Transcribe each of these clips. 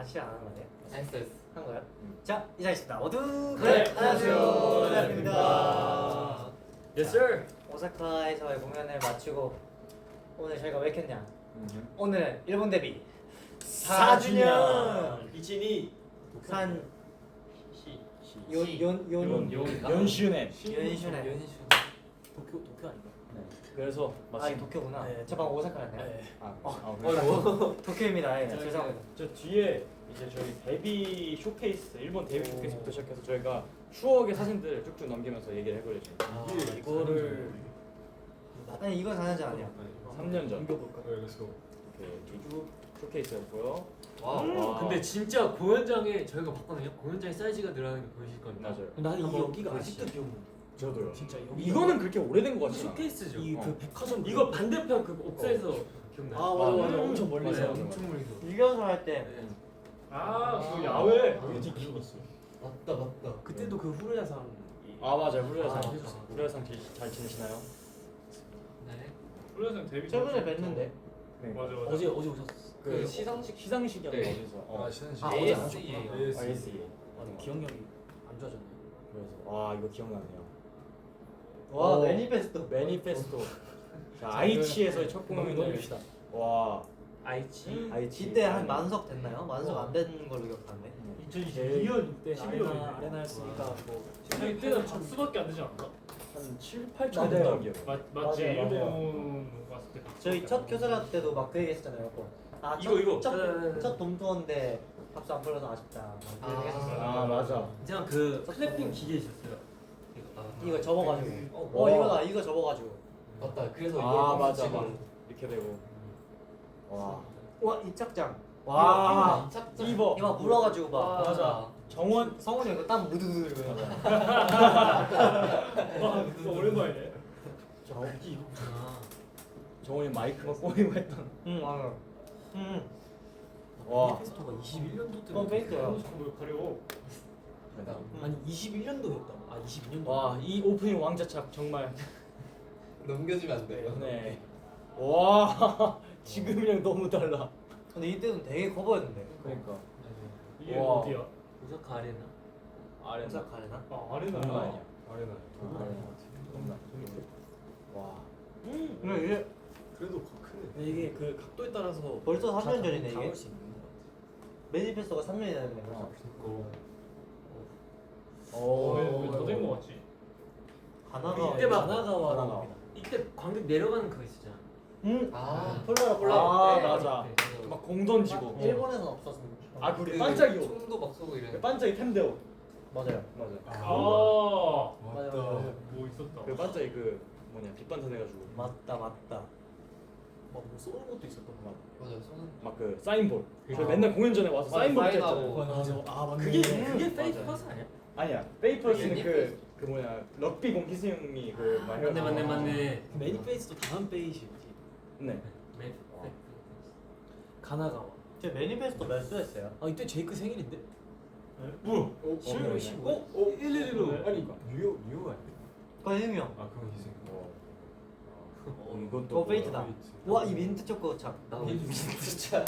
같이 안 하는 거예요? 했어 했어. 한 거요? 음. 자 인사했습니다. 모두 네, 안녕하세요. 안녕하세요. 대입니다. Yes sir. 오사카에서의 공연을 마치고 오늘 저희가 왜 켰냐? 음. 오늘은 일본 데뷔 4주년. 이진이 산 시. 요요요 요- 연슈네. 연슈네. 연신. 도쿄 도쿄 아닌가? 네. 그래서 아 마침 이 도쿄구나. 네. 저 방금 오사카였네요. 네. 아, 어. 아, 어, 그래서 뭐? 도쿄입니다. 예, 저- 죄송합니다. 저 뒤에 이제 저희 데뷔 쇼케이스, 일본 데뷔 쇼케이스부터 시작해서 저희가 추억의 사진들을 쭉쭉 넘기면서 얘기를 해보려죠. 아, 이거를 아니 이건 4년 전 아니야. 3년 전 넘겨볼까? 네, 렛츠고. 이렇게 쭉 쇼케이스였고요. 와. 와. 근데 진짜 공연장에 저희가 봤거든요. 공연장의 사이즈가 늘어나는 게 보이실 겁니다. 맞아요. 나는 이 보여주시죠. 아직도 기억나. 저도요. 진짜 여기 이거는 그렇게 오래된 것 같지 않아. 쇼케이스죠. 이 어. 그 백화점 이거 반대편 그 옥사에서 기억나요? 아 맞아 맞아 음. 엄청 멀리서 맞아요. 엄청 멀리서. 유견소 할때 네. 아, 그 야외. 이제 기억났어. 맞다 맞다. 그때도 그 후르야상 아 맞아요. 아, 맞아. 후레아상 잘, 잘 지내시나요? 네. 플레이선 데뷔. 최근에 뵀는데. 네. 맞아 맞아. 어제 어제 오셨어. 그그 시상식 시상식이었는데 네. 어디서? 어. 시상식. 아, 어제 안 ASE. 하셨구나. 아, ASE. 아, 기억력이 안 좋아졌네. 그래서 와 이거 기억나네요. 와 오. 매니페스토. 매니페스토. 자, 아이치에서의 첫 공연을 넘깁시다. 와 아이치. 아이치 이때 한 만석 됐나요? 만석 안 된 걸로 기억하는데. 2022년 그때 11월. 아레나 아레나였으니까 뭐 저희 때는 박수밖에 안 되지 않나? 한 7, 8천 맞아요. 됐던 기억. 맞 맞지. 맞아요, 맞아요. 일본 왔을 때. 저희 첫 교사라 때도 막 그 얘기 했었잖아요. 그거. 아, 이거, 이거. 첫, 네. 첫 돔투어인데 박수 안 불러서 아쉽다. 막 이런 얘기 했었어요. 아 맞아. 제가 그 클래핑 기계 있었어요. 아, 이거 접어가지고. 어, 어, 이거다. 이거 접어가지고. 맞다. 그래서 아 이걸 맞아 막 이렇게 되고. 와와 입착장. 와. 이 착장. 입어. 이거 막 물어가지고 막. 맞아. 정원 성훈이 이거 땀 무드드 이거. 와, 오랜만이네. 저기 아, 정원이 마이크만 꼬이고 했던. 응 맞아. 응. 와. 페스토가 21년도 때. 그건 페이스야. 뭐 가려. 맞다. 아니 21년도였다. 아 22년도. 와 이 오프닝 왕자착 정말. 넘겨주면 안 돼요. 네. 와 지금이랑 너무 달라. 근데 이때는 되게 커버였는데. 그러니까 이게 와. 어디야? 오사카 아레나. 아레나. 오사카 아레나? 아, 아레나. 그런 거 아니야? 아레나. 아레나. 정말. 와. 근데 이게 그래도 크네. 이게 그 각도에 따라서 벌써 3년 전이네 이게. 매니페스토가 3년이 됐네 벌써. 오. 왜더된 거 같지? 가나가. 이때 막- 가나가와 가나가. 이때 광대 내려가는 그거 있었잖아. 응. 아. 폴라라 폴라라. 아 네. 맞아. 네. 막공 던지고. 일본에서는 없었습니다. 아 그래 그 반짝이요. 총도 막 쏘고 이래. 그 반짝이 템데오. 맞아요. 맞아. 아. 맞아 맞아. 맞아. 뭐 있었다. 그 반짝이 그 뭐냐 빛반사 해가지고. 맞다 맞다. 막뭐 쏘는 것도 있었던 것 같아. 맞아. 손은. 막그 사인볼. 저희 아. 맨날 공연 전에 와서 사인볼. 맞아. 아 맞네. 그게 음, 그게 맞아요. 페이크 퍼스 아니야? 아니야. 페이퍼스는 그게 그, 그 뭐냐 럭비 공 희승이 그막 맞네 맞네 맞네. 그 매니페이스도 다음 페이지였지. 네. 매- 가나가와. 제 매니페스토 몇 수였어요? 아 이때 제이크 생일인데? 뭐? 11월 15일. 어? 어? 111로. 아니 뉴욕 뉴욕 아니야? 권희웅 형. 아 그건 희생. 어. 어 이건 또 어 페이트다. 와이 민트 초코 참. 나 진짜.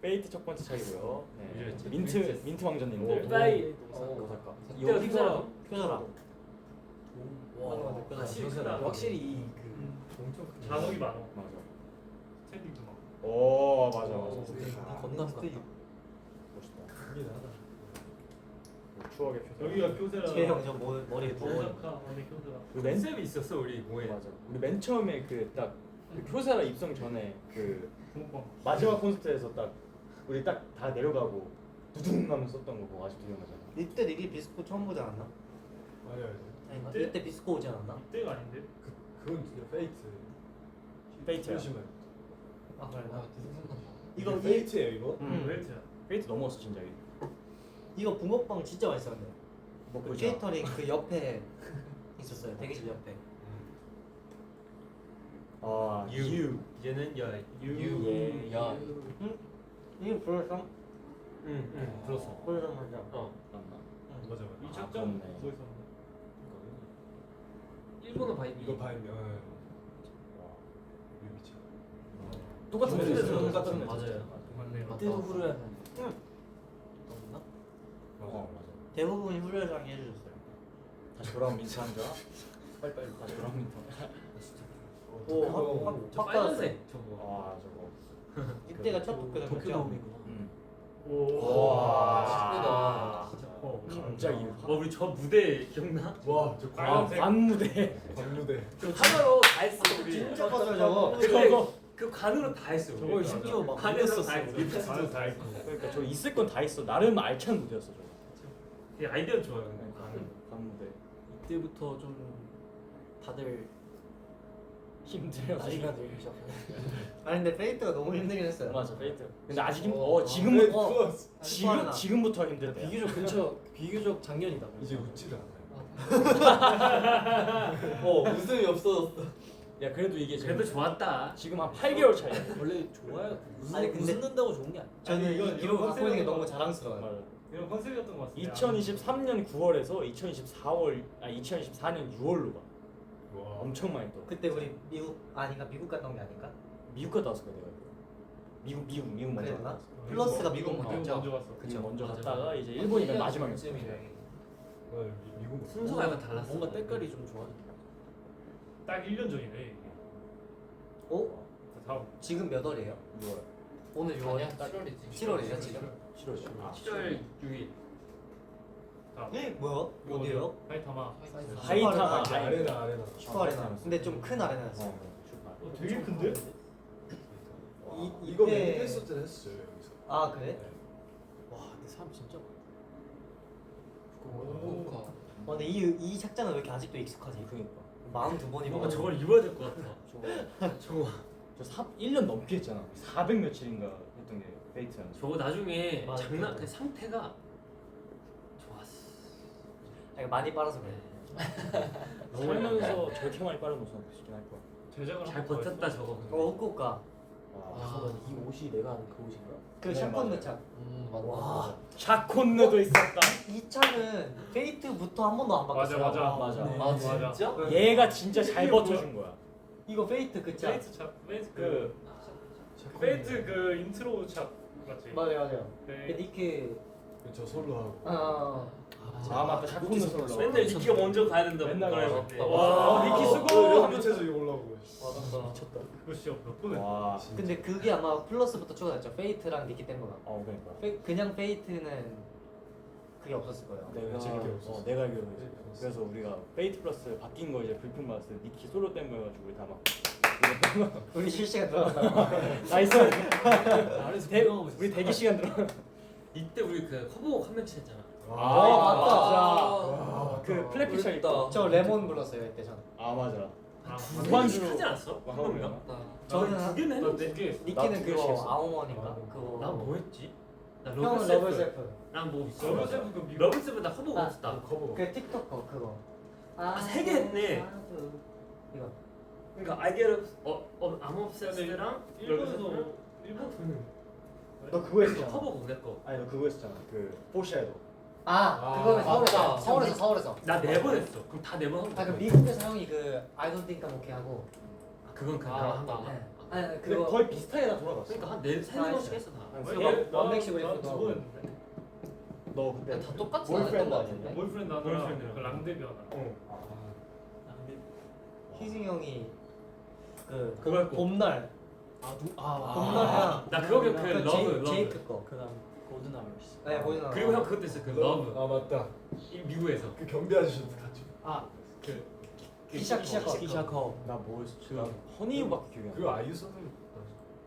페이트 첫 번째 차이고요. 네. 이제 민트 민트. 민트 왕자님들. 오빠이. 어, 오사카. 맞아, 맞아. 그 확실히 크다. 확실히 이그 엄청 큰 자석이 많아. 맞아. 스탠딩도 많아. 오 맞아 어, 맞아. 건담 같다. 멋있다. 이게 나다. 추억의 표정. 여기가 교세라. 제형 저 머리 부어. 오사카 안에 교세라. 그 맨, 컨셉이 있었어 우리 공에. 맞아. 우리 맨 처음에 그 딱 그 교사라 입성 전에 그. 마지막 콘서트에서 딱 우리 딱 다 내려가고 두둥 하면서 썼던 거 그거 아직도 기억나잖아. 이때 니기 비스코 처음 보지 않았나? 맞아요. 아니 이때? 이때 비스코 오지 않았나? 이때가 아닌데? 그 그건 진짜 페이트. 페이트야. 아 그래. 아. 이거 이 페이트예요 이거? 음. 웨이트야. 페이트 넘어왔어 진짜. 이거 붕어빵 진짜 맛있었는데. 먹고 그 있잖아. 케이터링 그 옆에 있었어요. 대기실 옆에. 아 유. 유. 얘는 야. 유. 예. 야. 이게 불었어? 응응 들었어. 불었어 맞아. 어. 맞나? 응. 맞아 이 맞아. 착장 그렇네. 써 있었는데. 일본어 바이비. 이거 봐면 와. 뮤비차. 똑같은 네, 데서 네, 똑같은 네, 데서. 맞아요. 정말 맞네요. 그때도 후루야상. 응. 없나? 어 맞아. 대부분이 후루야상이 해주셨어요. 다시 돌아온 민트 한 잔. 빨리 빨리 다시 돌아온 민트. 오, 그거 확, 저 확, 확 빨간색 저거. 아 저거. 이때가 첫 도쿄 도쿄돔이구나. 음. 오. 와, 진짜. 어, 갑자기 와 우리 저 무대 기억나? 와저 빨간색. 관무대. 관무대. 저 하나로 다 했어 우리. 진짜 컸어요 저거. 저거 그 관으로 다 했어. 우리. 저걸 심지어 막 관에서 다. 했어. 다들 다 있고. 그러니까 저 있을 건 다 있어. 나름 알찬 무대였어 저거. 이 아이디어 좋아요. 네, 관무대. 이때부터 좀 다들 힘들어. 나이가 들기 아니 근데 페이트가 너무 힘들긴 했어요. 맞아 페이트. 근데 아직 힘. 어, 어 지금 네, 어. 그거 지금 하나. 지금부터 힘들다. 비교적 근처 비교적 작년이다. 이제 웃지를 않아요. 어 웃음이 없어졌어. 야 그래도 이게 지금 그래도 좋았다. 지금 한 8개월 차이야. 원래 좋아요. 웃는, 아니, 근데- 웃는다고 좋은 게 아니야. 저는 아니, 이 기록 갖고 있는 게 너무 자랑스러워요. 맞아. 이런 컨셉이었던 것 같습니다. 2023년 9월에서 2024월 아 2024년 6월로 가. 와. 엄청 많이 떠. 그때 우리 미국 아닌가 미국 갔던 게 아닌가? 미국 갔다 왔을 거야 내가. 미국 미국 미국 먼저 그랬나? 갔다 왔어. 플러스가 미국 미국 먼저. 먼저 갔어. 미국 먼저 맞아, 갔다가 맞아. 이제 일본이 맨 마지막이었어. 와, 미- 미국 순서가 약간 달랐어. 뭔가 때깔이 좀 좋아. 딱 1년 전이네. 이게. 어? 다음. 지금 몇 월이에요? 뭐야? 오늘 6월이야? 7월이지. 7월이에요 지금? 7월 7월. 아, 7월 6일. 다음. 뭐야? 어디요? 하이타마. 하이타마 아, 이제 아레나 아레나. 슈퍼 아레나. 근데 좀 큰 아레나였어. 어, 슈퍼. 어, 되게 큰데? 이 이거 이때- 맨 했을 때는 했었죠 여기서. 아 그래? 네. 와 근데 사람 진짜 많아. 오. 와 근데 이, 이 착장은 왜 이렇게 아직도 익숙하지? 그러니까. 두 번이 뭔가 저걸 입어야 될 것 같아. 저거 저거 저 3, 1년 넘게 했잖아. 400 며칠인가 했던 게 페이트는. 저거 나중에 맞아. 장난 그 상태가. 아, 이거 많이 빨아서 그래. 살면서 저렇게 많이 빠른 모습 보시긴 할 거야. 제작을 잘 한번 버텼다 저거. 어 후쿠오카. 와. 잠깐만, 이 옷이 내가 아는 그 옷인가? 그 네, 샷건 맞아요. 음 맞다. 와. 샤콘느도 있었다. 이 차는 페이트부터 한 번도 안 바뀌었어요. 맞아, 맞아. 맞아. 네. 아 맞아. 진짜? 얘가 진짜 잘 이게 버텨준 거야. 이거 페이트 그 차. 페이트 차. 페이트 그그 페이트 그 인트로 차 맞지? 맞아요, 맞아요. 그 네. 니케. 그저 솔로 하고. 아. 아 맞다 샤콘느 솔로. 맨날 니키가 먼저 가야 된다고. 맨날. 그래. 네. 와, 와, 니키 어, 여기 하면서. 밑에서 이거 올라오고. 맞았다. 미쳤다. 그거 진짜 몇 분을? 와. 근데 그게 아마 플러스부터 추가됐죠. 페이트랑 니키 뗀 거가. 어 그러니까. 페, 그냥 페이트는 그게 없었을 거예요. 내가 재밌게 어, 없었어. 내가 알기로는 이제. 재밌게 없었어. 그래서 우리가 페이트 플러스 바뀐 거 이제 불평 받았을 때 니키 솔로 뗀 거여가지고 다막 뗀 거. 우리 실시간 들어갔다. 나이스. 우리 대기 시간 들어. 이때 우리 그 커버 한 명씩 했잖아. 아, 맞다. 와, 그 플래피 차 입고. 저 레몬 불렀어요 이때 전. 아 맞아. 아, 두 무한주로- 하지 않았어? 한 와, 명이랑? 저는 두 개는 했는데. 니키는 그거 그거 아우먼인가? 그거. 나뭐 했지? 나 형은 러브 셀프. 셀프. 난뭐 있어? 러브 셀프 그 미국- 러브 셀프 나 커버 아, 못했다. 커버. 그 틱톡 거 그거. 아, 세개 했네. 이거. 그러니까 I get up, 어, 어, I'm obsessed랑 일본에서 일본 너 그거 했잖아. 커버 그거 거. 아니 너 그거 했었잖아. 그 포샤에도. 아, 아, 그거는 서울에서 맞다. 서울에서 서울에서. 나 네 번 했어. 그럼 다 네번한 아, 그 거야. 미국에서 형이 그 I don't think I'm okay 하고. 아, 그건 그냥 아, 한 거. 네. 아니 근데 그거 거의 비슷하게 다 돌아갔어. 그러니까 한네 세네 번씩 했어 다. 한 세 번. 원- 원맥시 하고. 했는데 너 그때 다 똑같이 나왔던 것 아니었냐? 같은데. 보이프렌드 하나랑 보이프렌드랑. 그 랑데비 하나 어. 희승이 형이 그 그거 했고. 봄날 아, 누, 아, 나 그거 그그 러브 제이, 러브. 제이크 거. 그다음 골든 아머스. 네, 보이나. 그리고 형 그것도 있어 그 러브. 아 맞다. 이 미국에서. 그 경비 아저씨도 같이. 아 그 기샤 기샤 거. 기샤커. 나뭐 했었지? 나 허니밖에 기억이 안 나. 그 아이유 선생님.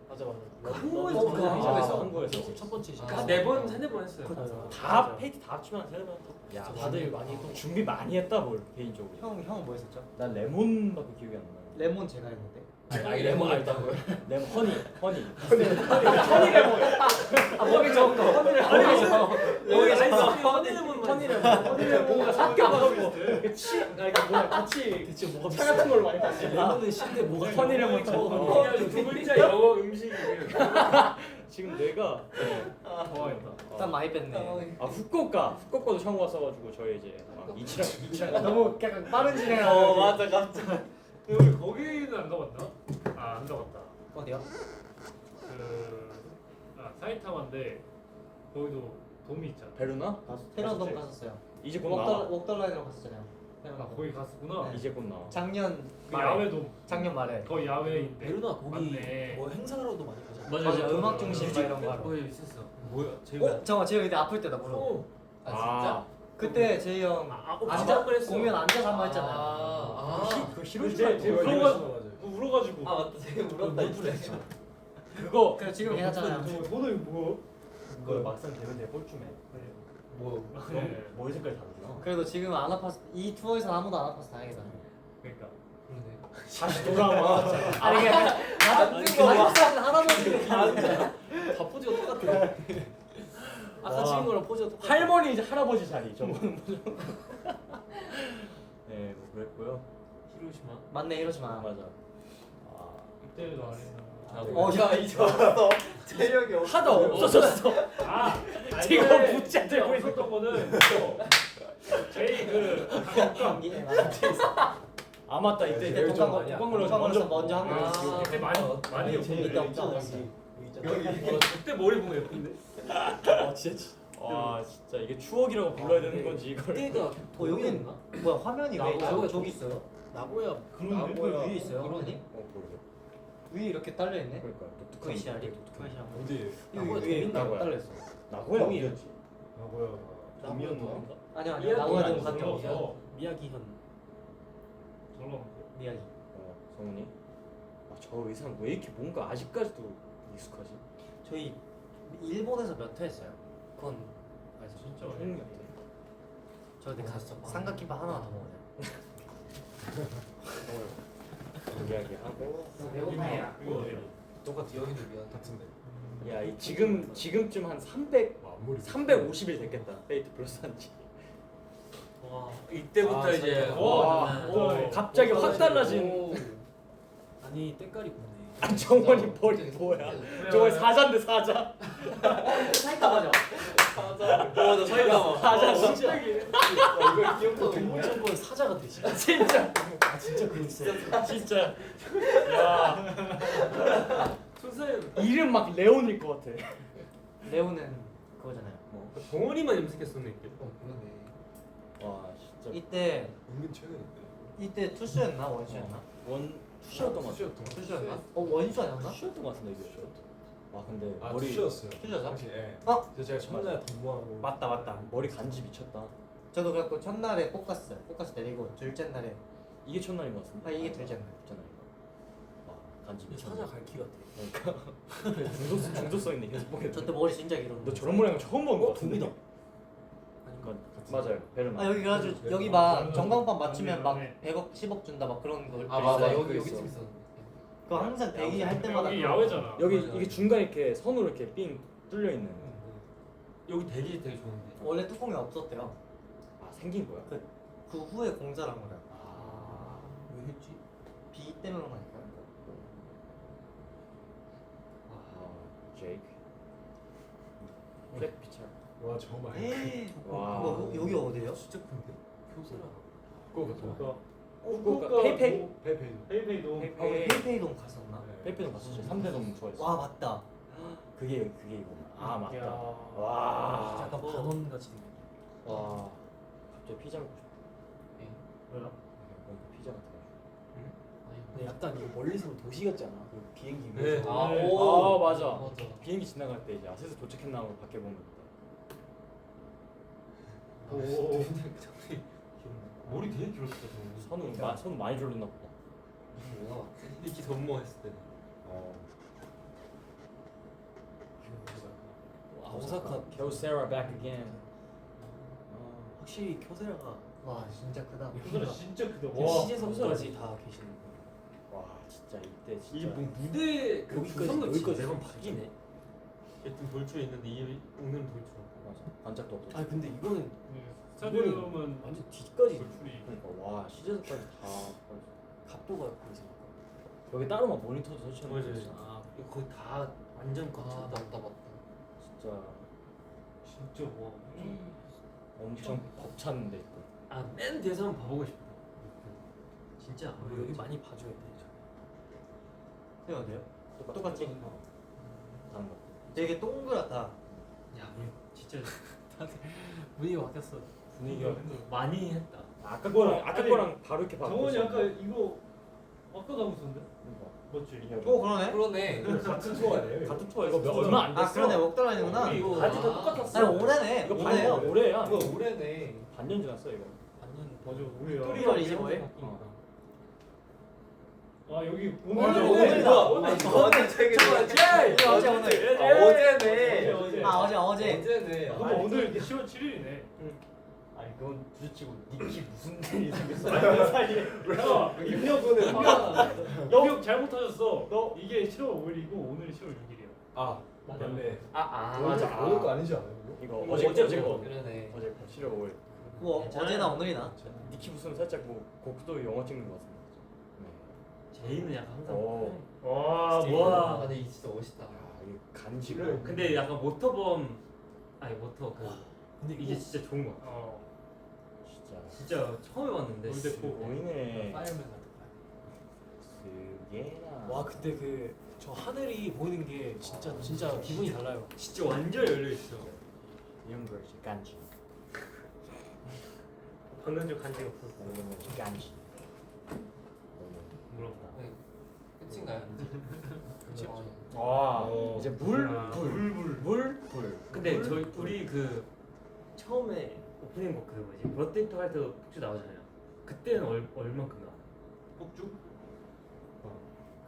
맞아 맞아. 그 한국에서 어, 그 아, 한국에서. 한국에서. 첫 번째 시간. 네번 세네 번 했어요. 다 페이트 다 합치면 세네 번. 야, 다들 많이 또 준비 많이 했다 뭘 개인적으로. 형 형은 뭐 했었죠? 난 레몬밖에 기억이 안 나. 레몬 제가 했는데. 아니 레몬 알다고요? 레몬 허니 허니. 아 먹이 좋은 거. 허니를 허니에서. 여기 아이스 허니 레몬 허니를 허니를 뭔가 섞여가지고 치. 아니 뭐야 같이 대체 뭐가 차 같은 걸로 많이 마시. 레몬은 신데 뭐가 허니를 못 어. 야, 두 글자 영어 음식이 지금 내가 좋아했다. 딱 많이 뺐네. 아 후쿠오카. 후쿠오카도 처음 왔어가지고 저희 이제 막 이치랑 이치랑 너무 약간 빠른 진행을 어 맞아 깜짝. 근데 우리 거기는 안 가봤나? 아안 가봤다 어디요? 그 아, 사이타마인데 거기도 돔이 있잖아. 베르나? 갔었지? 갔었어요. 이제 곧 나와. 웍더라인으로 갔었잖아요. 아. 거기 갔었구나. 네. 이제 곧 나와. 작년 그 말에. 야외 돔. 작년 말에. 거의 야외인데. 베르나 거기 맞네. 뭐 행사라도 많이 가잖아. 맞아, 맞아 음악 중심 막 이런 거. 거기 있었어. 뭐야? 제가 어 잠깐 제가 그때 아플 때다 무릎. 어. 아, 그때 제이 형 아, 어, 앉아 진짜 한번 했어. 공연 앉아서 한 번 했잖아요. 아, 그 제- 히로시마 제 거. 울어가- 맞아요. 울어가지고. 아 맞다. 제가 울었다 했어. 그거 그래 지금. 저 손을 뭐? 그거 막상 되면 내 꼴춤에. 뭐 네. 머리 색깔 다르구나. 그래도 지금 안 아팠어. 이 투어에서 아무도 안 아파서 다행이다. 그러니까. 다시 돌아와. 아니 그게 마지막 할아버지 다 포즈가 똑같아. 아까 와. 찍은 거랑 포즈가 똑같아. 할머니 이제 할아버지 자리 저거는 무조건. 네, 뭐 그랬고요. 히로시마. 맞네 이러지 마. 맞아. 아, 이때도 안 했나. 아, 어야 이제. 체력이 없어. 하다 없어졌어. 아, 지금 아니, 붙지 않고 그때 있어. 없었던 거는 제이 그 감기네 맞아. 아 맞다 이때 이때 열정 독감 아니야. 독감 걸려서 먼저 먼저 한 아. 거였어. 그때 많이 많이 이때 없었는데. 없지 않았어. 여기 그때 머리 보면 예쁜데. 아 진짜. 와 진짜 이게 추억이라고 불러야 되는 건지 이걸. 그때가 어 여기는 뭐야 화면이 왜 나고야. 저기 저기 있어요? 나고야 그런데? 왜 위에 있어요? 화면이? 어 보여요. 위에 이렇게 딸려 있네. 그러니까 그 시알이. 그 시알. 어디? 나고야 위에 재밌나? 나고야. 딸려 있어. 나고야. 어디였지? 나고야. 동이었나? 아니야 아니야 나고야 좀 오자. 저거. 미야기현. 저런. 미야기. 어 성훈이. 아저 의상 왜 이렇게 뭔가 아직까지도 익숙하지? 저희 일본에서 몇 회 했어요? 그건 알죠? 진짜 성훈이 같아. 저 그때 갔어. 삼각김밥 하나 더 먹어요. 이야기하고. 배고파요. 이거 어디야? 똑같아 여기도 미안. 같은데. 야, 이 지금 지금쯤 한 300, 마무리. 350일 됐겠다. 페이트 플러스 한지. 와 이때부터 아, 이제 진짜. 와, 음. 오. 갑자기 확 달라진. 오. 아니 때깔이 곱네. 아, 정원이 머리 뭐야? 저거 사자인데 사자. 사이다 맞아. 어나 사이다. 사자 진짜. 이거 귀엽다. 동물청구는 사자가 되지. 진짜. 아 진짜 그거 있어. 진짜. 야, 선생 이름 막 레온일 것 같아. 레오는 그거잖아요. 뭐. 동원이만 염색했었네. 어 그러네. 와, 진짜. 이때 은근 최근인데. 이때 투수였나 원수였나? 원 투시였던 것 같아. 투수였나? 어 원수 아니었나? 투시였던 것 같은데 이게. 와, 근데 아 머리 투시였어요. 투시였어? 당시 예. 어? 그래서 제가 첫날 근무하고. 맞다 맞다. 머리 간지 미쳤다. 저도 그래갖고 첫날에 뽑았어요. 뽑아서 내리고 둘째 날에 이게 첫날인 것 같은데. 아 이게 둘째 날. 첫날인 거. 와, 간지 근데 미쳤네. 사자 갈키 같아. 그러니까 중독성 중독성 있네 계속 보게. 저때 머리 진짜 길었는데. 너 저런 모양 처음 본거 어 같은데. 동이다. 그러니까 맞아요. 베르나. 아 여기 가지고 여기 막 전광판 맞추면 막 100억 10억 준다 막 그런 거. 아 맞아. 여기 여기 있어. 재밌었는데. 그거 항상 대기할 때마다 여기 그거. 야외잖아. 여기 맞아. 이게 중간에 이렇게 선으로 이렇게 삥 뚫려 있는. 여기 되게 되게 좋은데. 원래 뚜껑이 없었대요. 아 생긴 거야? 그, 그 후에 공사를 한 거래요. 아. 왜 했지? 비 때문에 그런 거니까. 아, 제이크. 블랙 피처. 와 정말. 와. 뭐 여기 어디예요? 진짜 큰데? 교세라. 그거 더. 그러니까 후쿠오카 페이페이? 페페이. 페이페이 돔. 아 우리 페이페이동 갔었나? 페이페이도 봤었지. 3대 너무 좋아했어. 와 맞다. 그게 그게 이거. 아 맞다. 야. 와. 약간 반원 같이 생긴. 와. 갑자기 피자 먹고 싶어. 왜요? 어, 피자 같아가지고. 근데 약간 이거 멀리서 도시 같잖아. 그 비행기 네. 위에서. 아, 오. 아, 맞아. 맞아. 비행기 지나갈 때 이제 아세스 도착했나 하고 밖에 보면. 오. 머리 되게 길었어. 선우 마, 선우 많이 졸렸나 보다. 뭐야? 이렇게 전무했을 때. 어. 아 오사카 교세라 back again. 어. 확실히 교세라가 와 진짜 크다. 그거는 진짜 크다. 와, 와. 시제석까지 다 계시는 거. 와 진짜 이때 진짜. 이게 뭐 무대 그 구성도 여기까지 진짜 매번. 바뀌네. 여튼 돌출 있는데 이 오늘은 돌출. 맞아. 반짝도 없고. 아 근데 이거는 네, 스타디움은 완전 뒤까지 돌출이. 그러니까 와 시제석까지 다. 각도가 보이지. 여기 따로 막 모니터도 설치하는. 있어. 아 이거 거의 다 완전 거쳤다. 맞다 맞다. 진짜 진짜 와. 엄청 벅찼는데 있고. 아맨 뒤에서 한번 봐보고 싶다. 진짜 우리 여기 많이 봐줘야 돼. 형 어디요? 똑같이. 다른 거. 되게 동그랗다. 야 우리 진짜 다들 분위기가 바뀌었어. 분위기가 많이 했다. 아까 거랑 아까 아니, 거랑 바로 이렇게 바뀌었어. 정원이 아까 이거 아까도 하고 있었는데? 맞지? 오 그러네. 그러네. 같은 투어 아니에요? 같은 투어 이거 몇 얼마 안 됐어. 아 그러네 먹달라는구나 우리 이거 바지 다 아. 똑같았어. 아니 올해네. 이거 올해요. 반년 올해야. 이거 올해네. 반년 지났어 이거. 완전 맞아 우리야 뚜리가 25일. 어. 아 여기 오늘 오늘이다. 오늘 어제 되게 어제 어제 오늘. 아, 어제네. 어제, 어제. 아 어제 어제. 어제네. 아, 그럼 오늘 10월 7일이네 아니 그건 주치고 니키 무슨 일이 생겼어? 야 입력은 기억 잘못하셨어 너 이게 7월 5일이고 오늘이 10월 6일이야 아 맞네. 아아 오늘 맞아. 오늘 거 아니지 않아요? 이거 이거 어제 어제 어제 거. 거. 그러네. 어제 거 7월 5일. 뭐 어제나 오늘이나. 니키 무슨 살짝 뭐 곡도 영화 찍는 것 같습니다. 제이는 약간 항상. 오. 와 스테이크. 뭐야 아, 근데 진짜 멋있다. 야, 이게 간지를. 근데 약간 모터범 아니 모터 그 근데 이게 진짜 좋은 거 같아. 어 진짜. 진짜 처음 해봤는데. 우리 씨. 대포. 보이네. 파이어맨 스게나. 와 근데 그저 하늘이 보이는 게 진짜 진짜 기분이 달라요. 진짜 완전 열려 있어. 이런 걸 간지. 방금 전 간지가 없었어. 간지. 부럽다. 끝인가요? 그렇죠. 와 어. 이제 물, 아, 불, 물, 물, 불. 근데 저희 우리 그 처음에 오프닝 곡그 뭐지 버테이터 할 때도 폭주 나오잖아요. 그때는 얼 얼만큼 나와? 폭죽?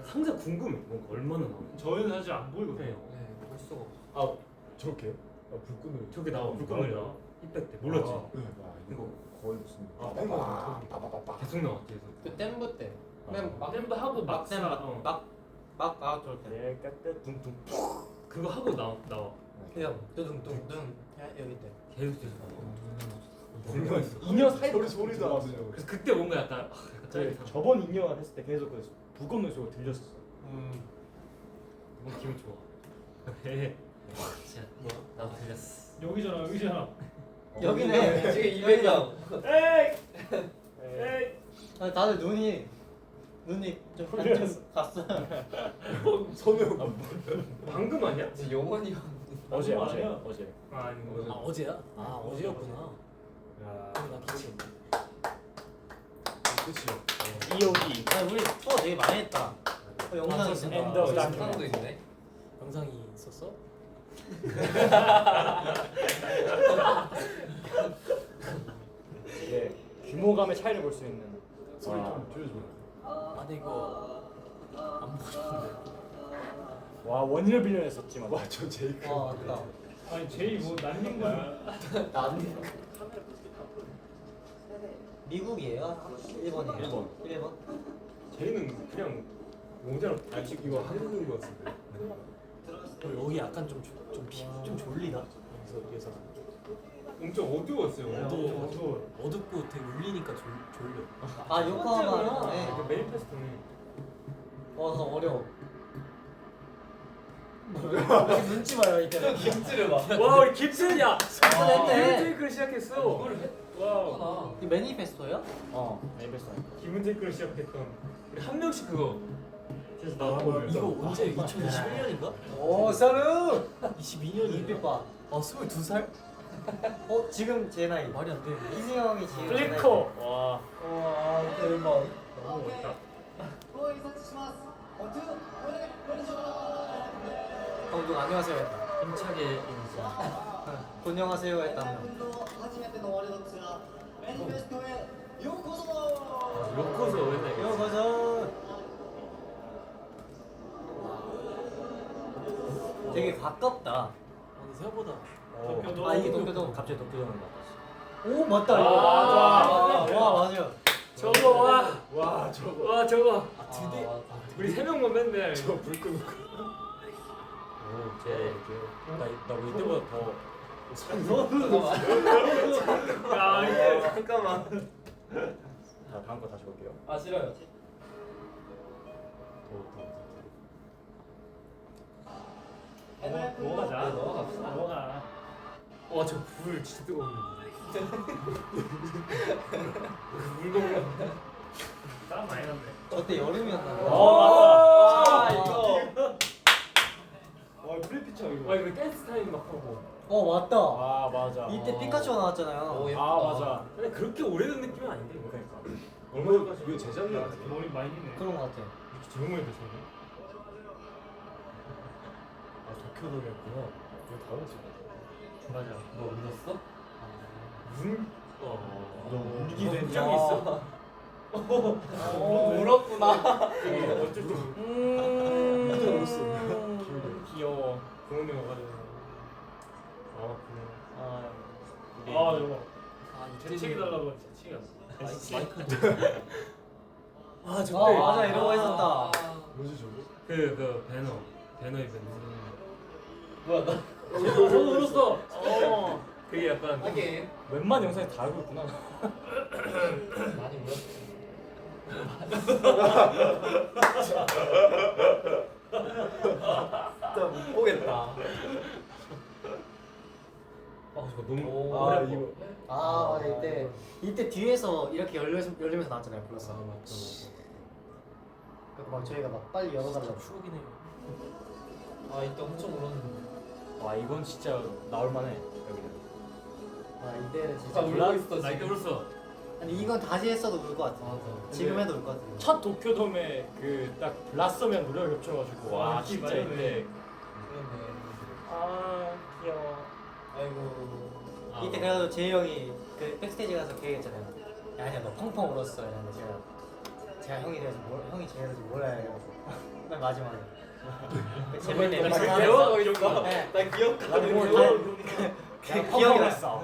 항상 궁금해. 뭔가 얼마나 나와? 저희는 사실 안 보이거든요 네. 네, 볼 수가 없어. 아 저렇게? 아 불끈을. 저게 나와. 불꽃놀이 나와. 힙백 때 몰랐지? 와, 이거 거의 무슨 아, 빠바바바. 계속 나와 계속. 그 댐브 때. 어. 맨 막. 댐브 하고 막 막쌤 사- 어. 막막 나왔을 때. 내가 때 둥둥. 그거 하고 나 나와. 그냥 뚜둥뚜둥 여기 때. 계속 계속. 뭔가 인연 사이 소리 소리도 안 들려. 그래서 그때 뭔가 약간 아, 약간 짜릿한. 저번 인연 했을 때 계속 그 불꽃놀이 소리 들렸었어. 너무 기분 좋아. 네. 진짜 나도 들렸어. 여기잖아 여기잖아 여기네. 지금 200명. 에이 에이 아니, 다들 눈이 눈이 좀 풀렸어. 갔어. 선우. 방금 아니야? 진짜 영원히 어제 아니야. 어제 어제. 아 아닌 아 어제야? 아 어제였구나. 야 아, 나 나. 끝이요. EOD. 아니 우리 투어 되게 많이 했다. 어, 영상 있어. 엔더. 아, 영상도 있네. 영상이 있었어? 네 규모감의 차이를 볼 수 있는. 소리 와. 좀 줄여줘. 아 근데 이거 안 보고 싶은데. 와 원인을 빌려냈었지만. 와저 제이크. 와 맞다. 아니 제이 뭐 날린 거야 미국이에요? 일본이에요? 일본. 일본? 쟤는 그냥 모자로 아 지금 이거 한국인 것 같은데. 어, 여기 약간 좀좀좀 졸리다. 여기서 여기서 엄청 어두웠어요. 어두워. 어두워 어둡고 되게 울리니까 졸 졸려. 아 요코하마 그 네. 매니페스토는 와서 어려워. 눈치 봐요 이때. 김치를 봐. 와 우리 깁슨이야. 했네. 김은테이크를 시작했어. 와우 이 매니페스토야? 어. 에이베스. 기문테이크를 시작했던 우리 한 명씩 그거. 그래서 나 이거 언제 2021년인가? 오 사루. 22년이. 눈빛 봐. 아 22살? 어 지금 제 나이. 말이 안 돼. 이승 형이 지금. 플리코. 와. 와 대박. 너무 멋있다. 감독 어, 안녕하세요 힘차게 인사. 안녕하세요 했다. 로코서 아, 맨날 이거 여기서 되게 가깝다. 아니, 생각보다 도쿄도 아 이게 도쿄도 갑자기 도쿄전을 봤어. 오 맞다. 아, 와, 와 맞아. 저거 와. 와 저거. 와 저거. 아 드디어 우리 세 명만 맨날. 저 불끈. 오, 쟤, 나나 이때보다 더. 야 이게. 잠깐만. 자 다음 거 다시 볼게요. 아 싫어요. 넘어가자 네, 넘어갑시다. 넘어가 와 저 불 진짜 뜨거운데. 땀 많이 났네 저때 여름이었나 봐. 어, 아 이거. 아 프리피처 이거. 아 이거 댄스 타임 막 하고. 어 맞다. 아 맞아. 이때 피카츄 나왔잖아요. 아 맞아. 근데 그렇게 오래된 느낌은 아닌데 이거. 그러니까. 얼마 전까지 이거 재작년 야, 머리 많이 기네. 그런 것 같아. 이렇게 제목 많이 드셨네. 아 도쿄돔이었구나. 이거 다른 집. 맞아. 뭐 울었어? 문 어. 울기도 했냐? 걱정이 있어. 어, 울었구나. 어쩔 줄. 음. 귀여워. 부모님 와가지고. 아 그래. 아. 우리 아아 재채기 달라고 재채기 왔어. 아아 맞아 이런 거 있었다. 뭐지 저거? 그그 배너 배너 이벤트. 뭐야 나? 저도 울었어. 어. 그게 약간 하긴 웬만 영상에 다 알고 있구나. 많이 울었어. 진짜 못 보겠다. 아 저거 너무 오. 아. 이거. 아 맞아 이때 이때 뒤에서 이렇게 열리면서, 열리면서 나왔잖아요 플러스. 아 맞다 그래서 막 저희가 막 빨리 열어달라고. 추억이네요. 아 이때 엄청 울었는데. 와 이건 진짜 나올 만해 여기는. 아 이때는 진짜 아, 울고. 있어, 나 이때 울었어. 아니 이건 다시 했어도 울 것 같아. 지금 해도 울 것 같아. 첫 도쿄돔에 그 딱 블라썸이랑 노래가 겹쳐가지고 와 아, 진짜 이때. 아 귀여워. 아이고. 아, 이때 뭐. 그래도 재희 형이 그 백스테이지 가서 그 얘기했잖아요. 야 아니야 너 펑펑 울었어. 이랬는데 제가 제가 형이 돼서 뭘 형이 제가 돼서 뭘 해야 해요. 맨 마지막에. 그 재밌네. 나막 배워가고 이런 거. 네. 나 기억하는 뭐 거. 다- 내가 그 기억이 펑펑했어. 났어.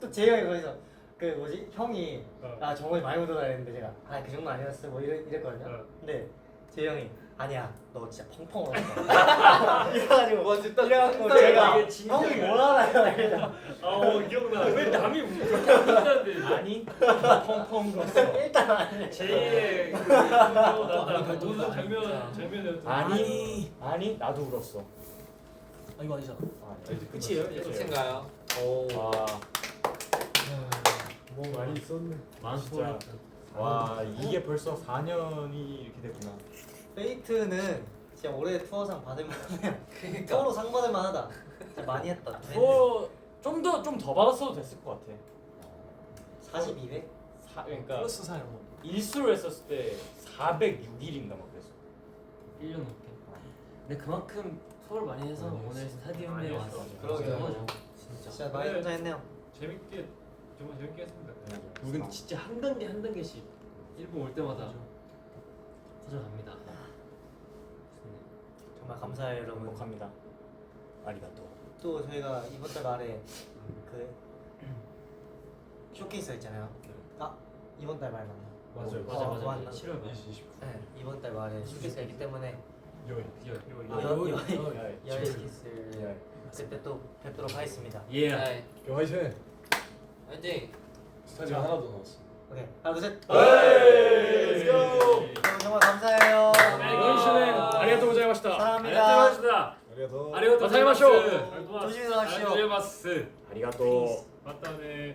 또 재희 형이 거기서 그 뭐지 형이 어. 아 정말 많이 묻어다 했는데 제가 아 그 정도 아니었어 뭐 이랬, 이랬거든요. 어. 근데 재희 형이 아니야 너 진짜 펑펑 울었어. 이래가지고 와 진짜 진짜 제가 이게 진짜 형이 뭘 알아요 이래서 아어 기억나. 왜 남이 울었는데 아니 펑펑 울었어. 일단 아니. 제이의 그 무슨 장면 장면이었던. 아니 아니 나도 울었어. 아 이거 아니잖아. 아, 끝이에요? 끝인가요? 와, 뭐 많이 있었네. 많은 진짜. 소리였다. 와 이게 벌써 4년이 이렇게 됐구나. 페이트는 진짜 올해 투어상 받을 만해요. 투어로 상 받을 만하다. 진짜 많이 했다. 어, 좀더 좀 더 받았어도 됐을 것 같아. 42회? 사, 그러니까 플러스 사요. 일수로 했었을 때 406일인가 막 그랬어. 1년 넘게. 근데 그만큼 수업을 많이 해서 많이 오늘 했어. 스타디움에 많이 왔어. 했어. 그러게요. 진짜. 진짜 많이 네. 긴장했네요. 재밌게 정말 재밌게 했습니다. 우리 근데 진짜 한 단계 한 단계씩 일본 올 때마다 커져갑니다. 정말 감사해요 여러분. 행복합니다. 아리가또. 또 저희가 이번 달 말에 그 쇼케이스 있잖아요. 아 이번 달 말 맞나? 맞아요. 맞아 어, 맞아. 맞나? 7월 말. 29. 네 이번 달 말에 쇼케이스가 있기 때문에 여행. 아, 여- 여- 여- 여- 야, 여행 쇼케이스 야, 그때 또 뵙도록 하겠습니다. 예. 화이팅. 화이팅! 스타지오 하나 더 넣었어. 오케이 하나 둘 셋. Let's go. 여러분 정말 감사해요. 원신은 아 리가또 고자이마시다. 사랑합니다. 아리가토 아리가토. 아리가토 고자이마쇼. 고자이마스. 조심히 들어가십시오. 고자이